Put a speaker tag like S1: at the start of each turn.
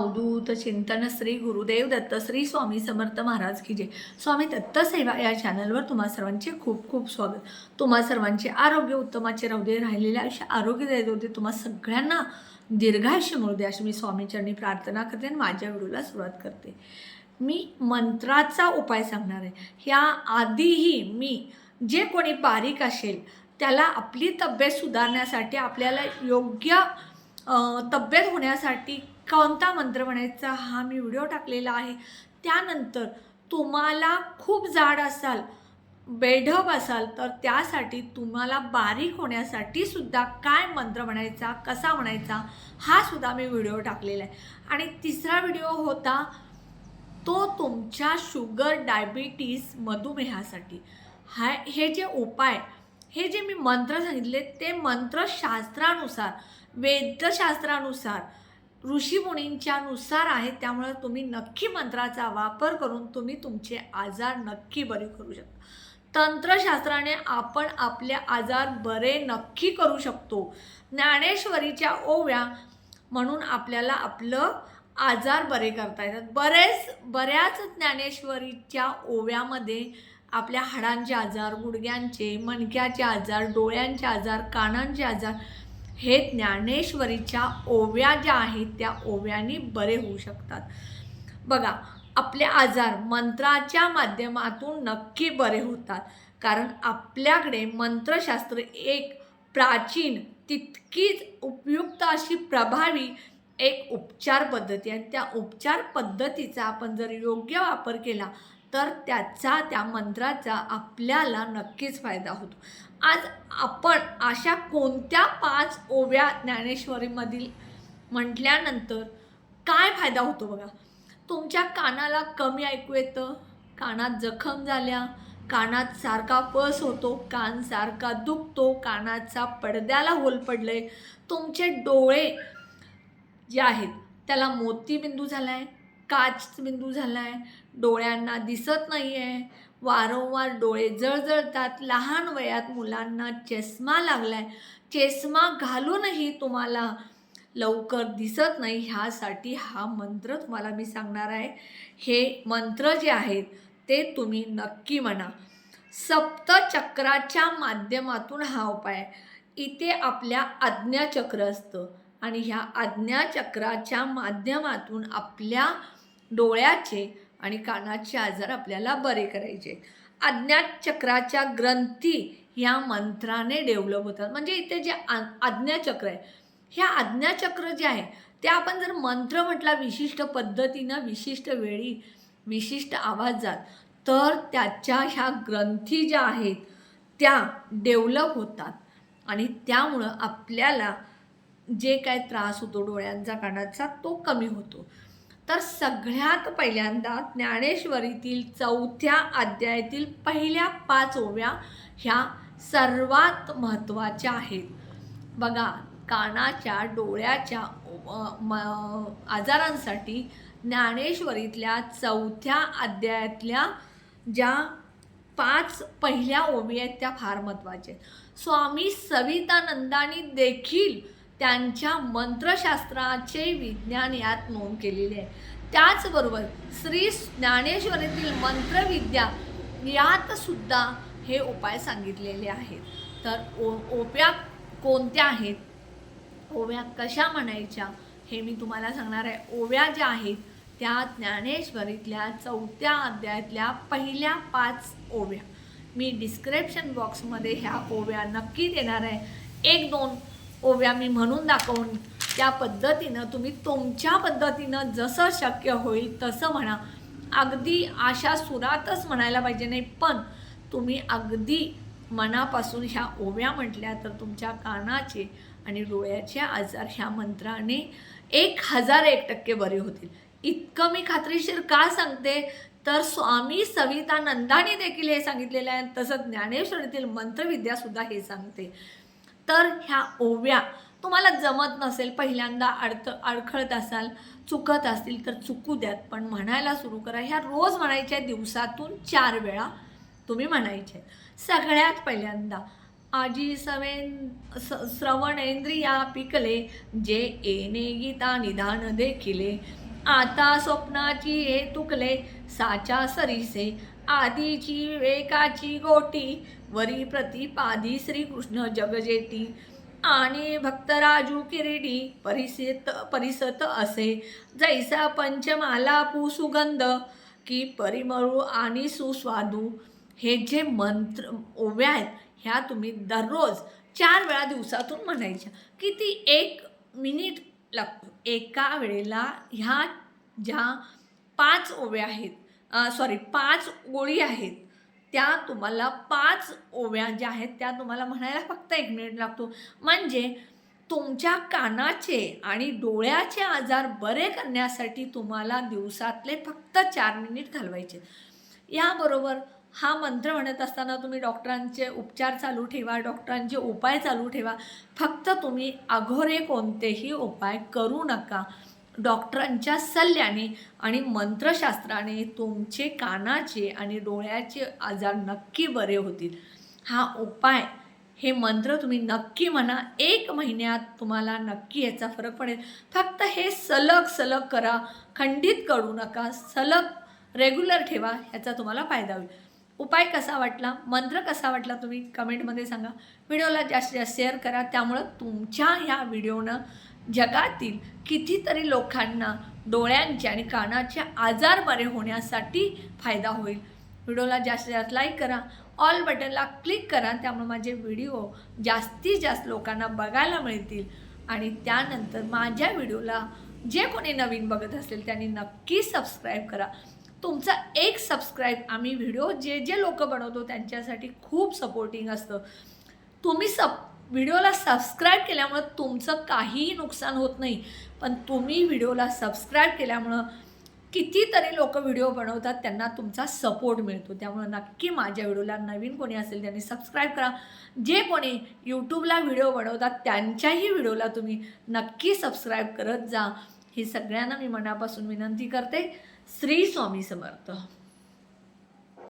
S1: अवधूत चिंतन श्री गुरुदेव दत्त श्री स्वामी समर्थ महाराज की जय. स्वामी दत्त सेवा या चॅनलवर तुम्हा सर्वांचे खूप खूप स्वागत. तुम्हा सर्वांचे आरोग्य उत्तमाचे राहू दे राहिलेले आयुष्य आरोग्य देत होते तुम्हा सगळ्यांना दीर्घायुष्य मिळू दे अशी मी स्वामीचरणी प्रार्थना करते आणि माझ्या व्हिडिओला सुरुवात करते. मी मंत्राचा उपाय सांगणार आहे. ह्या आधीही मी जे कोणी बारीक असेल त्याला आपली तब्येत सुधारण्यासाठी आपल्याला योग्य तब्येत होण्यासाठी कोणता मंत्र म्हणायचा हा मी व्हिडिओ टाकलेला आहे. त्यानंतर तुम्हाला खूप जाड असाल बेढप असाल तर त्यासाठी तुम्हाला बारीक होण्यासाठी सुद्धा काय मंत्र म्हणायचा कसा म्हणायचा हा सुद्धा मी व्हिडिओ टाकलेला आहे. आणि तिसरा व्हिडिओ होता तो तुमच्या शुगर डायबिटीस मधुमेहासाठी. हा हे जे उपाय हे जे मी मंत्र सांगितले ते मंत्र शास्त्रानुसार वेदशास्त्रानुसार ऋषीमुनींच्या नुसार आहेत त्यामुळं तुम्ही नक्की मंत्राचा वापर करून तुम्ही तुमचे आजार नक्की बरे करू शकता. तंत्रशास्त्राने आपण आपले आजार बरे नक्की करू शकतो. ज्ञानेश्वरीच्या ओव्या म्हणून आपल्याला आपलं आजार बरे करता येतात. बरेच बऱ्याच ज्ञानेश्वरीच्या ओव्यामध्ये आपल्या हाडांचे आजार गुडघ्यांचे मणक्याचे आजार डोळ्यांचे आजार कानांचे आजार हे ज्ञानेश्वरीच्या ओव्या ज्या आहेत त्या ओव्यानी बरे होऊ शकतात. बघा आपले आजार मंत्राच्या माध्यमातून नक्की बरे होतात. कारण आपल्याकडे मंत्रशास्त्र एक प्राचीन तितकीच उपयुक्त अशी प्रभावी एक उपचार पद्धती आहे. त्या उपचार पद्धतीचा आपण जर योग्य वापर केला तर त्याचा त्या मंत्राचा आपल्याला नक्कीच फायदा होतो. आज आपण अशा कोणत्या पाच ओव्या ज्ञानेश्वरीमधील म्हटल्यानंतर काय फायदा होतो बघा? तुमच्या कानाला कमी ऐकू येतं कानात जखम झाल्या कानात सारखा पस होतो कान सारखा दुखतो कानाचा पडद्याला होल पडले तुमचे डोळे जे आहेत त्याला मोतीबिंदू झाला आहे काच बिंदू झाला आहे डोळ्यांना दिसत नाही आहे वारंवार डोळे जळजळतात. लहान वयात मुलांना चष्मा लागला आहे चष्मा घालूनही तुम्हाला लवकर दिसत नाही ह्यासाठी हा मंत्र तुम्हाला मी सांगणार आहे. हे मंत्र जे आहेत ते तुम्ही नक्की म्हणा. सप्तचक्राच्या माध्यमातून हा उपाय. आहे इथे आपल्या आज्ञाचक्र असतं आणि ह्या आज्ञाचक्राच्या माध्यमातून आपल्या डोळ्याचे आणि कानाचे आजार आपल्याला बरे करायचे. आज्ञाचक्राच्या ग्रंथी ह्या मंत्राने डेव्हलप होतात. म्हणजे इथे जे आ आज्ञाचक्र आहे ह्या आज्ञाचक्र जे आहे ते आपण जर मंत्र म्हटला विशिष्ट पद्धतीनं विशिष्ट वेळी विशिष्ट आवाजात तर त्याच्या ह्या ग्रंथी ज्या आहेत त्या डेव्हलप होतात. आणि त्यामुळं आपल्याला जे काय त्रास होतो डोळ्यांचा कानाचा तो कमी होतो. तर सगळ्यात पहिल्यांदा ज्ञानेश्वरीतील चौथ्या अध्यायातील पहिल्या पाच ओव्या ह्या सर्वात महत्त्वाच्या आहेत. बघा कानाच्या डोळ्याच्या म- आजारांसाठी ज्ञानेश्वरीतल्या चौथ्या अध्यायातल्या ज्या पाच पहिल्या ओवी आहेत त्या फार महत्त्वाच्या आहेत. स्वामी सवितानंदानी देखील त्यांच्या मंत्रशास्त्राचे विज्ञान यात नोंद केलेले आहे. त्याचबरोबर श्री ज्ञानेश्वरीतील मंत्रविद्या यात सुद्धा हे उपाय सांगितलेले आहेत. तर ओ ओप्या कोणत्या आहेत? ओव्या कशा म्हणायच्या? हे मी तुम्हाला सांगणार आहे. ओव्या ज्या आहेत त्या ज्ञानेश्वरीतल्या चौथ्या अध्यायातल्या पहिल्या पाच ओव्या. मी डिस्क्रिप्शन बॉक्समध्ये ह्या ओव्या नक्की देणार आहे. एक दोन ओव्या मी म्हणून दाखवून त्या पद्धतीनं तुम्ही तुमच्या पद्धतीनं जसं शक्य होईल तसं म्हणा. अगदी अशा सुरातच म्हणायला पाहिजे नाही पण तुम्ही अगदी मनापासून ह्या ओव्या म्हटल्या तर तुमच्या कानाचे आणि डोळ्याचे आजार ह्या मंत्राने एक हजार एक टक्के बरे होतील. इतकं मी खात्रीशीर का सांगते? तर स्वामी सवितानंदानी देखील हे सांगितलेलं आहे तसंच ज्ञानेश्वरीतील मंत्रविद्यासुद्धा हे सांगते. तर ह्या ओव्या तुम्हाला जमत नसेल पहिल्यांदा अडत अडखळत असाल चुकत असतील तर चुकू द्यात पण म्हणायला सुरू करा. ह्या रोज म्हणायच्या दिवसातून चार वेळा तुम्ही म्हणायचे. सगळ्यात पहिल्यांदा आजी सवेन स श्रवणेंद्रिया पिकले जे एने गीता निधान देखिले. आता स्वप्नाची हे तुकले साच्या सरीसे आधीची विवेकाची गोटी वरी प्रतिपादी श्रीकृष्ण जगजेती आणि भक्तराजू किरीडी परिसत परिसत असे. जैसा पंचमाला सुगंध की परिमळू आणि सुस्वादू. हे जे मंत्र ओव्या आहेत ह्या तुम्ही दररोज चार वेळा दिवसातून म्हणायच्या. किती एक मिनिट लागतो. एका वेळेला ह्या ज्या पाच ओव्या आहेत. सॉरी पाच गोळी आहेत. त्या तुम्हाला पाच ओव्या ज्या आहेत त्या तुम्हाला म्हणायला फक्त एक मिनिट लागतो. म्हणजे तुमच्या कानाचे आणि डोळ्याचे आजार बरे करण्यासाठी तुम्हाला दिवसातले फक्त चार मिनिट घालवायचे. याबरोबर हा मंत्र म्हणत असताना तुम्ही डॉक्टरांचे उपचार चालू ठेवा डॉक्टरांचे उपाय चालू ठेवा. फक्त तुम्ही अघोरे कोणतेही उपाय करू नका. डॉक्टरांच्या सल्ल्याने आणि मंत्रशास्त्राने तुमचे कानाचे आणि डोळ्याचे आजार नक्की बरे होतील. हा उपाय हे मंत्र तुम्ही नक्की म्हणा. एक महिन्यात तुम्हाला नक्की याचा फरक पडेल. फक्त हे सलग सलग करा. खंडित करू नका. सलग रेग्युलर ठेवा. ह्याचा तुम्हाला फायदा होईल. उपाय कसा वाटला? मंत्र कसा वाटला तुम्ही? कमेंटमध्ये सांगा. व्हिडिओला जास्तीत जास्त शेअर करा. त्यामुळं तुमच्या ह्या व्हिडिओनं जगातील कितीतरी लोकांना डोळ्यांचे आणि कानाचे आजार बरे होण्यासाठी फायदा होईल. व्हिडिओला जास्तीत जास्त लाईक करा. ऑल बटनला क्लिक करा. त्यामुळे माझे व्हिडिओ जास्तीत जास्त लोकांना बघायला मिळतील. आणि त्यानंतर माझ्या व्हिडिओला जे कोणी नवीन बघत असेल त्यांनी नक्की सबस्क्राईब करा. तुमचा एक सबस्क्राईब आम्ही व्हिडिओ जे जे लोक बनवतो त्यांच्यासाठी खूप सपोर्टिंग असतं. तुम्ही सप व्हिडिओला सबस्क्राईब केल्यामुळं तुमचं काहीही नुकसान होत नाही. पण तुम्ही व्हिडिओला सबस्क्राईब केल्यामुळं कितीतरी लोक व्हिडिओ बनवतात त्यांना तुमचा सपोर्ट मिळतो. त्यामुळं नक्की माझ्या व्हिडिओला नवीन कोणी असेल त्यांनी सबस्क्राईब करा. जे कोणी यूट्यूबला व्हिडिओ बनवतात त्यांच्याही व्हिडिओला तुम्ही नक्की सबस्क्राईब करत जा. ही सगळ्यांना मी मनापासून विनंती करते. श्री स्वामी समर्थ.